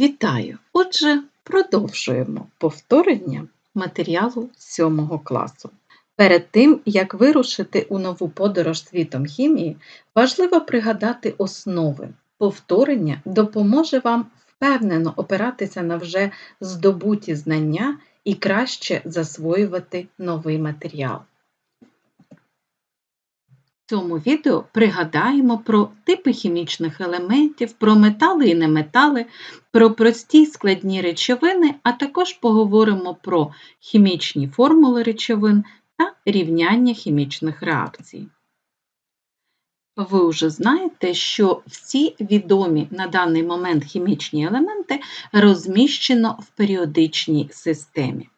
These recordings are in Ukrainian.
Вітаю! Отже, продовжуємо повторення матеріалу 7 класу. Перед тим, як вирушити у нову подорож світом хімії, важливо пригадати основи. Повторення допоможе вам впевнено опиратися на вже здобуті знання і краще засвоювати новий матеріал. Цьому відео пригадаємо про типи хімічних елементів, про метали і неметали, про прості складні речовини, а також поговоримо про хімічні формули речовин та рівняння хімічних реакцій. Ви вже знаєте, що всі відомі на даний момент хімічні елементи розміщено в періодичній системі.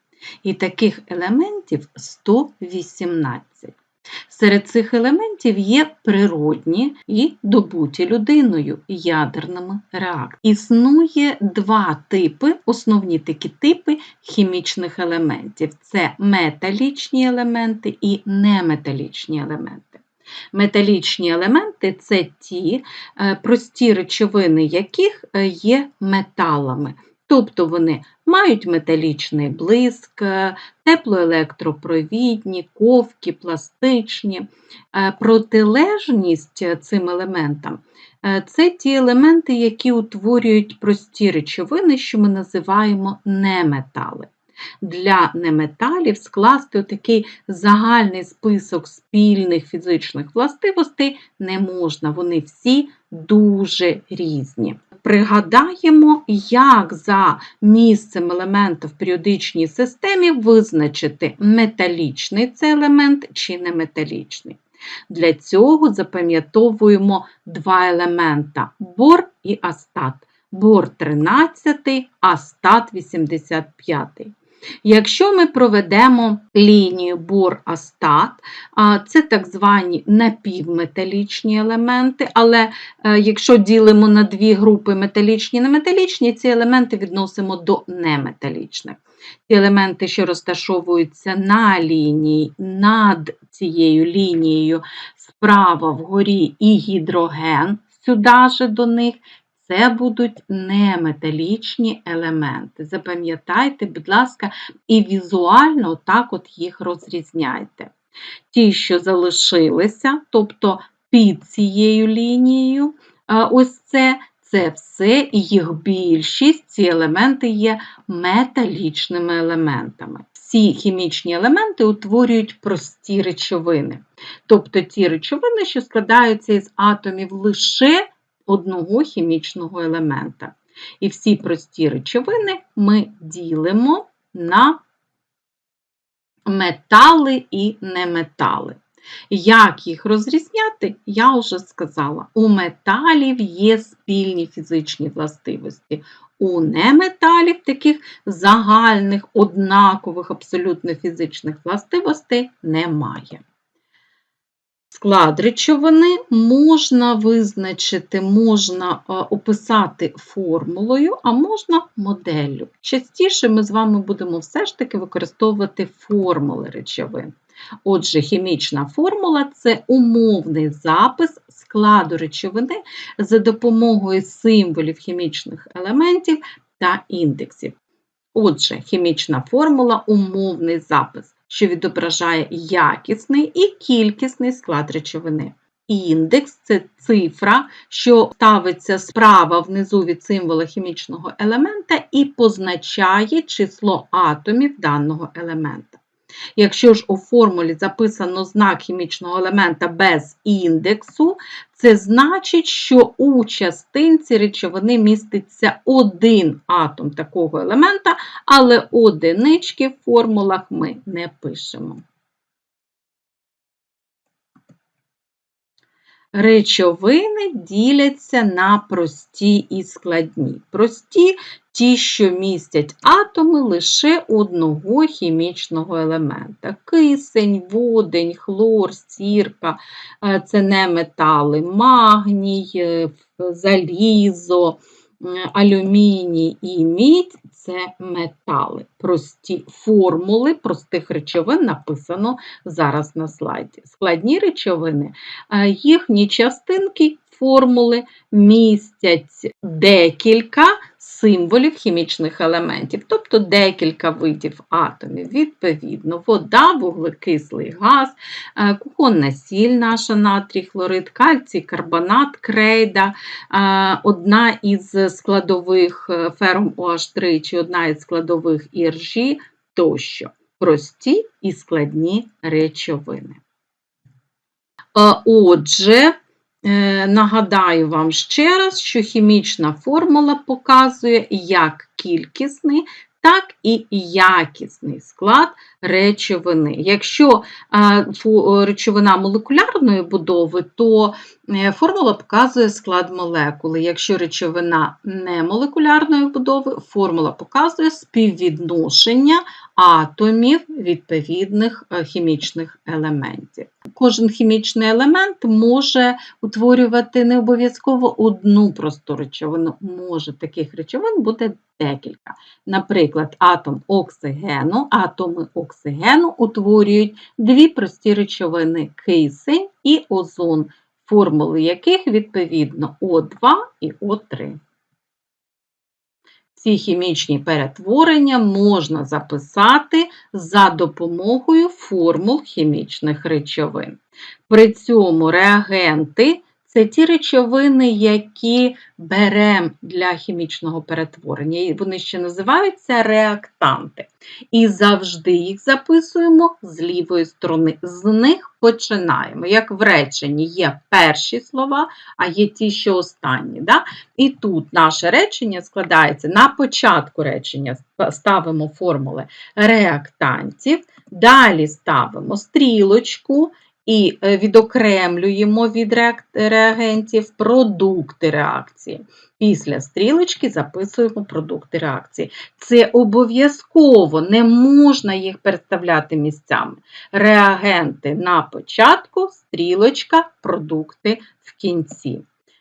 І таких елементів 118. Серед цих елементів є природні і добуті людиною ядерними реакціями. Існує два типи, основні такі типи хімічних елементів: це металічні елементи і неметалічні елементи. Металічні елементи це ті е, прості речовини, яких е, є металами. Тобто вони мають металічний блиск, е, теплоелектропровідні, ковки, пластичні. Протилежність цим елементам це ті елементи, які утворюють прості речовини, що ми називаємо неметали. Для неметалів скласти такий загальний список спільних фізичних властивостей не можна, вони всі дуже різні. Пригадаємо, як за місцем елемента в періодичній системі визначити, металічний це елемент чи неметалічний. Для цього запам'ятовуємо два елемента бор і астат. Бор 13, астат 85. Якщо ми проведемо лінію бор-астат, це так звані напівметалічні елементи, але е, якщо ділимо на дві групи металічні і неметалічні, ці елементи відносимо до неметалічних. Ці елементи, що розташовуються на лінії, над цією лінією справа вгорі і гідроген, сюди же до них, це будуть неметалічні елементи. Запам'ятайте, будь ласка, і візуально так от їх розрізняйте. Ті, що залишилися, тобто під цією лінією, ось це, це все, і їх більшість, ці елементи є металічними елементами. Всі хімічні елементи утворюють прості речовини. Тобто ті речовини, що складаються із атомів лише одного хімічного елемента. І всі прості речовини ми ділимо на метали і неметали. Як їх розрізняти, я вже сказала. У металів є спільні фізичні властивості. У неметалів таких загальних, однакових, абсолютно фізичних властивостей немає. Склад речовини можна визначити, можна е, описати формулою, а можна моделлю. Частіше ми з вами будемо все ж таки використовувати формули речовин. Отже, хімічна формула це умовний запис складу речовини за допомогою символів хімічних елементів та індексів. Отже, хімічна формула умовний запис що відображає якісний і кількісний склад речовини. Індекс це цифра, що ставиться справа внизу від символа хімічного елемента і позначає число атомів даного елемента. Якщо ж у формулі записано знак хімічного елемента без індексу, це значить, що у частинці речовини міститься один атом такого елемента, але одинички в формулах ми не пишемо. Речовини діляться на прості і складні. Прості ті, що містять атоми лише одного хімічного елемента. Кисень, водень, хлор, сірка е, це не метали, магній, е, залізо, алюміній і мідь це метали. Прості формули простих речовин написано зараз на слайді. Складні речовини, е, їхні частинки формули містять декілька символів хімічних елементів, тобто декілька видів атомів. Відповідно, вода, вуглекислий газ, е, кухонна сіль, наша натрій, хлорид, кальцій, карбонат, крейда, е, одна із складових е, ферум OH3 чи одна із складових іржі тощо. Прості і складні речовини. Отже, Е, нагадаю вам ще раз, що хімічна формула показує як кількісний, так і якісний склад речовини. Якщо речовина молекулярної будови, то е, формула показує склад молекули. Якщо речовина не молекулярної будови, формула показує співвідношення атомів відповідних е, хімічних елементів. Кожен хімічний елемент може утворювати не обов'язково одну просту речовину, може таких речовин бути декілька. Наприклад, атом оксигену, атоми оксигену утворюють дві прості речовини кисень і озон, формули яких відповідно О2 і О3. Ці хімічні перетворення можна записати за допомогою формул хімічних речовин. При цьому реагенти це ті речовини, які беремо для хімічного перетворення. І вони ще називаються реактанти. І завжди їх записуємо з лівої сторони. З них починаємо. Як в реченні є перші слова, а є ті, що останні. Да? І тут наше речення складається на початку речення ставимо формули реактантів, далі ставимо стрілочку і е, відокремлюємо від реагентів продукти реакції. Після стрілочки записуємо продукти реакції. Це обов'язково не можна їх представляти місцями. Реагенти на початку, стрілочка, продукти в кінці.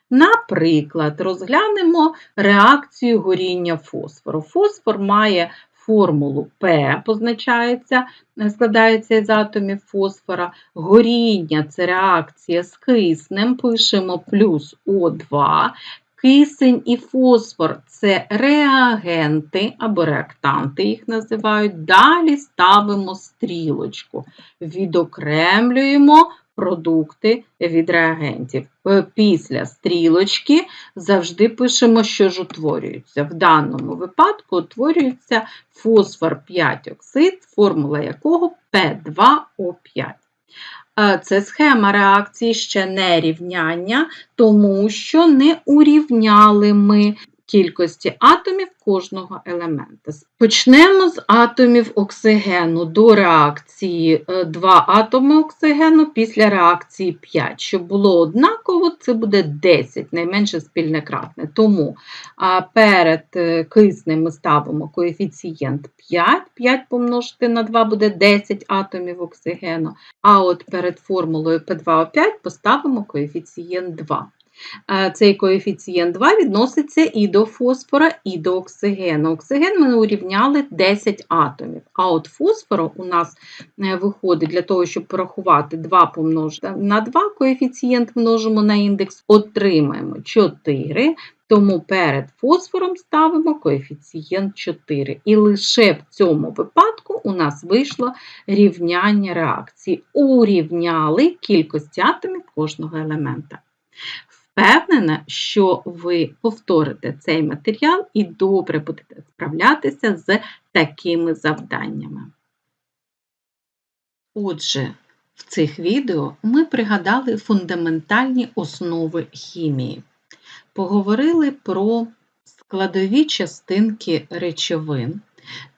Наприклад, розглянемо реакцію горіння фосфору. Фосфор має формулу П позначається, е, складається із атомів фосфора. Горіння це реакція з киснем, пишемо плюс О2. Кисень і фосфор це реагенти або реактанти, їх називають. Далі ставимо стрілочку, відокремлюємо продукти від реагентів. Е, після стрілочки завжди пишемо, що ж утворюється. В даному випадку утворюється фосфор 5 оксид, формула якого P2O5. Е, це схема реакції ще не рівняння, тому що не урівняли ми кількості атомів кожного елемента. Почнемо з атомів оксигену до реакції 2 е, атоми оксигену після реакції 5. Щоб було однаково, це буде 10, найменше спільне кратне. Тому перед е, киснем ми ставимо коефіцієнт 5, 5 помножити на 2 буде 10 атомів оксигену. А от перед формулою P2O5 поставимо коефіцієнт 2. Цей коефіцієнт 2 відноситься і до фосфора, і до оксигену. Оксиген ми урівняли 10 атомів. А от фосфору у нас е, виходить для того, щоб порахувати 2 помножити на 2, коефіцієнт множимо на індекс, отримаємо 4. Тому перед фосфором ставимо коефіцієнт 4. І лише в цьому випадку у нас вийшло рівняння реакції. Урівняли кількість атомів кожного елемента впевнена, що ви повторите цей матеріал і добре будете справлятися з такими завданнями. Отже, в цих відео ми пригадали фундаментальні основи хімії, поговорили про складові частинки речовин,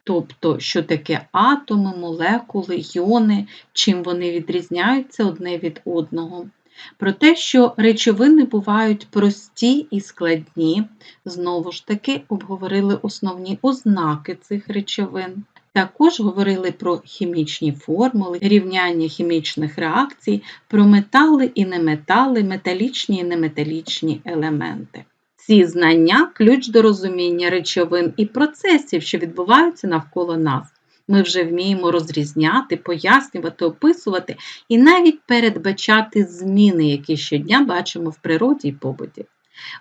тобто, що таке атоми, молекули, йони, чим вони відрізняються одне від одного про те, що речовини бувають прості і складні, знову ж таки обговорили основні ознаки цих речовин. Також говорили про хімічні формули, рівняння хімічних реакцій, про метали і неметали, металічні і неметалічні елементи. Ці знання ключ до розуміння речовин і процесів, що відбуваються навколо нас. Ми вже вміємо розрізняти, пояснювати, описувати і навіть передбачати зміни, які щодня бачимо в природі і побуті.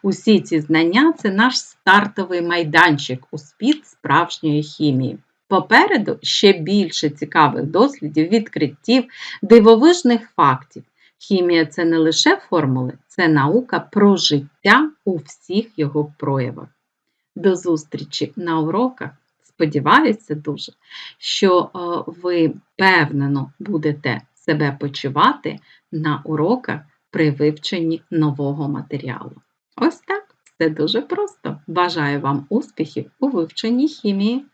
Усі ці знання це наш стартовий майданчик у світ справжньої хімії. Попереду ще більше цікавих дослідів, відкриттів, дивовижних фактів. Хімія це не лише формули, це наука про життя у всіх його проявах. До зустрічі на уроках. Сподіваюся дуже, що е, ви впевнено будете себе почувати на уроках при вивченні нового матеріалу. Ось так, все дуже просто. Бажаю вам успіхів у вивченні хімії.